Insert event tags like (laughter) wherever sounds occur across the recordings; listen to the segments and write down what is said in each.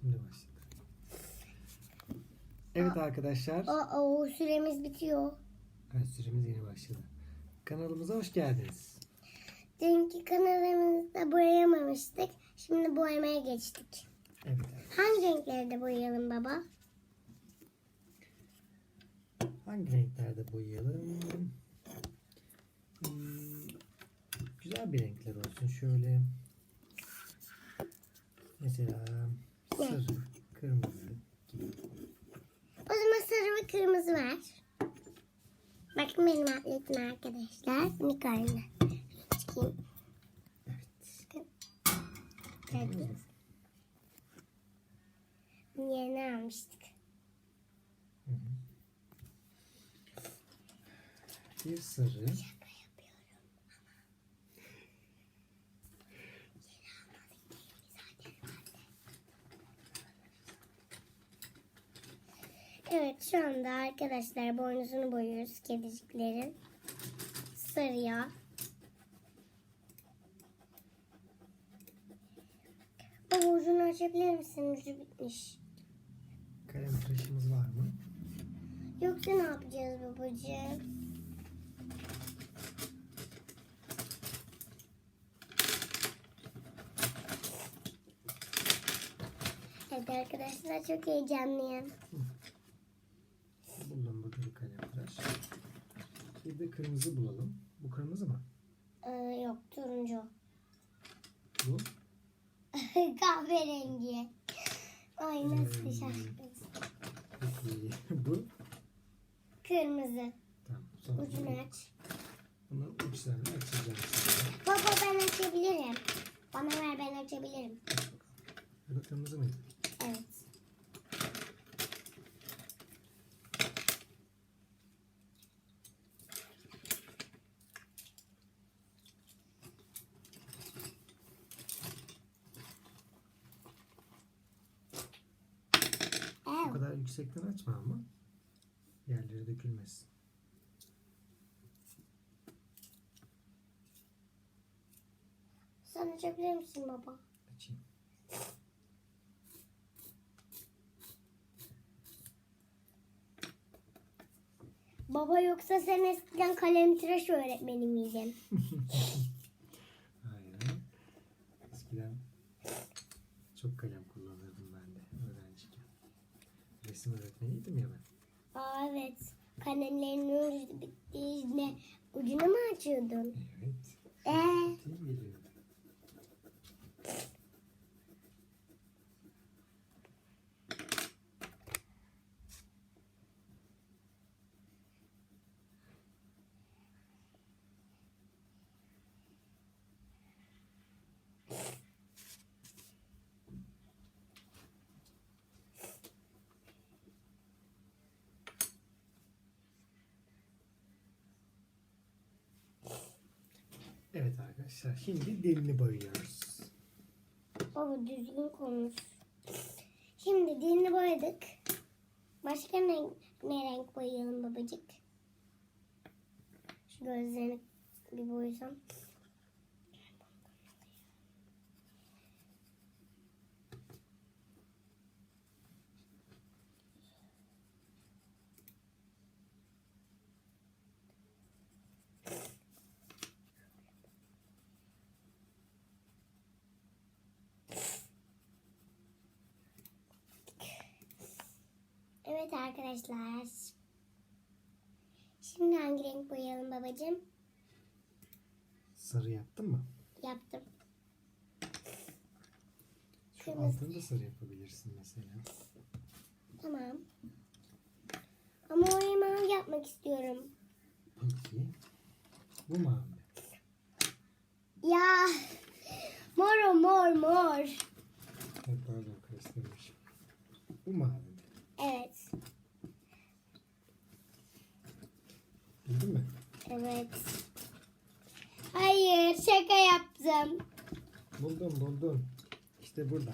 Şimdi başladı. Evet arkadaşlar. Aa, o süremiz bitiyor. Evet, süremiz yeni başladı. Kanalımıza hoş geldiniz. Dünkü kanalımızda boyayamamıştık. Şimdi boyamaya geçtik. Evet. Hangi renklerde boyayalım baba? Hangi renklerde boyayalım? Hmm, güzel bir renkler olsun. Şöyle mesela sarı, kırmızı. O zaman sarı ve kırmızı ver. Bakın benim atletim arkadaşlar. Nikar'la. Çıkayım. Evet. Bunu Yeni almıştık. Hı hı. Bir sarı, Evet şu anda arkadaşlar boynuzunu boyuyoruz kediciklerin. Sarıya. Baba ucunu açabilir misin? Ucu bitmiş. kalem tıraşımız var mı? Yoksa ne yapacağız babacığım? Evet arkadaşlar çok heyecanlıyım. Buldum burada bir kalem tıraş. Bir de kırmızı bulalım. Bu kırmızı mı? Ee, yok turuncu. Bu. (laughs) Kahverengi. Ay nasıl Hmm. şaşkın. Peki. Bu. Kırmızı. Tamam. Sonra Ucunu aç. Bunun uçlarını açacağım. Baba ben açabilirim. Bana ver ben açabilirim. Bu da kırmızı mıydı? Evet. Bu Evet. kadar yüksekten açma ama. Yerleri dökülmesin. Sen açabilir misin baba? Açayım. Baba yoksa sen eskiden kalem tıraş öğretmeni miydin? (laughs) Aynen. Eskiden çok kalem kullanırdım ben de öğrenciyken. Resim öğretmeniydim ya ben. Aa evet. Kalemlerin ucunu mu açıyordun? Evet. Ee, Değil geliyor. Evet arkadaşlar şimdi dilini boyuyoruz. baba düzgün konuş. Şimdi dilini boyadık. Başka ne, ne renk boyayalım babacık? Şu gözlerini bir boyasam. Evet arkadaşlar. Şimdi hangi renk boyayalım babacığım? Sarı yaptın mı? Yaptım. Şu Kırmızı. altını da sarı yapabilirsin mesela. Tamam. Ama orayı mavi yapmak istiyorum. Peki. Bu mavi. Ya mor o mor mor. Ay, Pardon karıştırmışım. Bu mavi. Evet. Hayır şaka yaptım. Buldum buldum. İşte burada.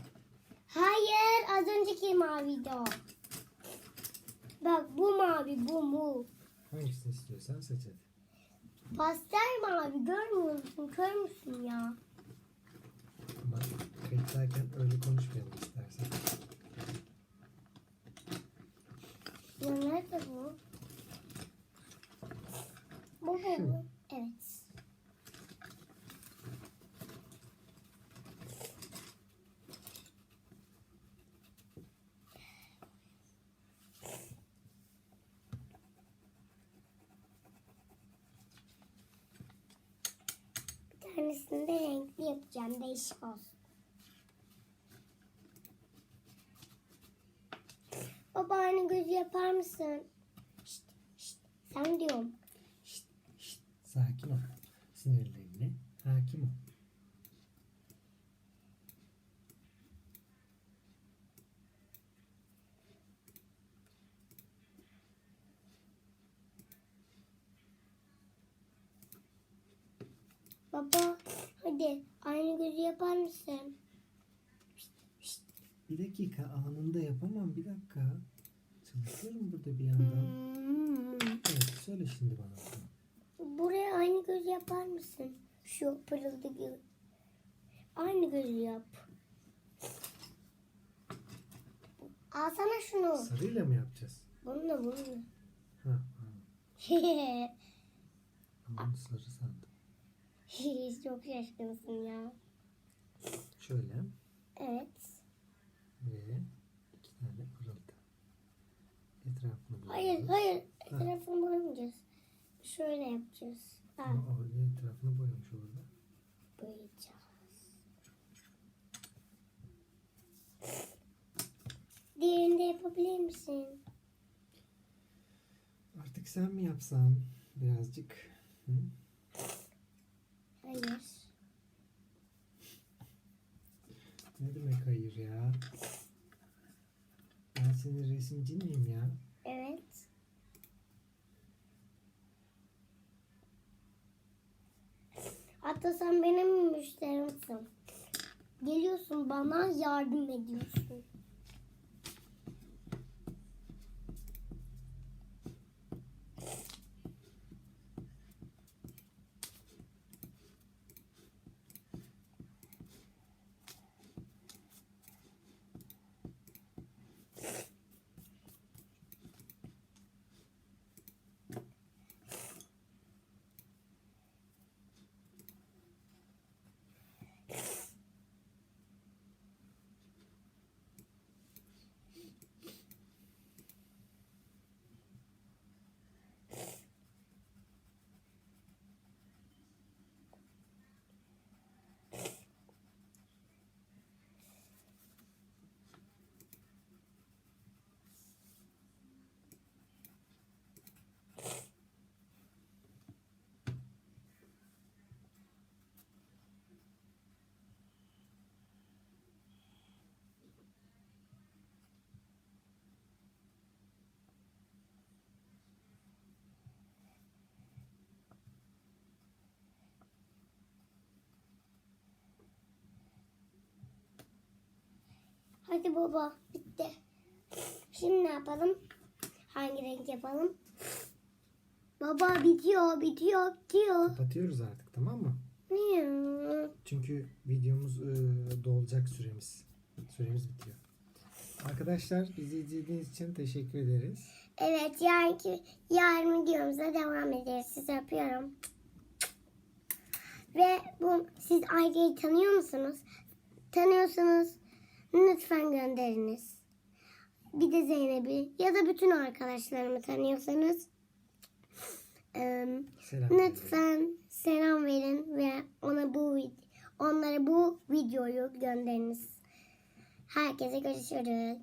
Hayır az önceki maviydi o. Bak bu mavi bu bu. Hangisini istiyorsan seç hadi. Pastel mavi görmüyor musun? Kör müsün ya? Bak kayıtlarken öyle konuşmayalım istersen. Ya nerede bu? Evet. Bir tanesini de renkli yapacağım. Değişik olsun. Baba aynı gözü yapar mısın? Şşt, şşt, sen diyorum. Sakin ol. Sinirlerine hakim ol. Baba hadi aynı gözü yapar mısın? Bir dakika anında yapamam bir dakika. Çalışıyorum burada bir yandan. Hmm. Evet söyle şimdi bana. Buraya aynı gözü yapar mısın? Şu pırıldı gibi. Aynı gözü yap. Alsana şunu. Sarıyla mı yapacağız? Bununla bununla. Ha, ha. (laughs) Aman sarı sandım. Çok şaşkınsın ya. Şöyle Evet. ve iki tane pırıltı. Etrafını bulalım. Hayır hayır. Etrafını boyamayacağız. Şöyle yapacağız. Ha, Ama öyle etrafını boyamış olur da. boyayacağız. Diğerini de yapabilir misin? Artık sen mi yapsan birazcık? Hı? Hayır. Ne demek hayır ya? Ben senin resimci miyim ya? Evet. Hatta sen benim müşterimsin. Geliyorsun bana yardım ediyorsun. Hadi baba bitti. Şimdi ne yapalım? Hangi renk yapalım? Baba bitiyor, bitiyor, bitiyor. Kapatıyoruz artık tamam mı? Niye? Çünkü videomuz e, dolacak süremiz. Süremiz bitiyor. Arkadaşlar bizi izlediğiniz için teşekkür ederiz. Evet yarınki yarın videomuza devam ederiz. Sizi öpüyorum. Ve bu siz Ayga'yı tanıyor musunuz? Tanıyorsanız lütfen gönderiniz. Bir de Zeynep'i ya da bütün arkadaşlarımı tanıyorsanız Selam. lütfen selam verin ve ona bu onlara bu videoyu gönderiniz. Herkese görüşürüz.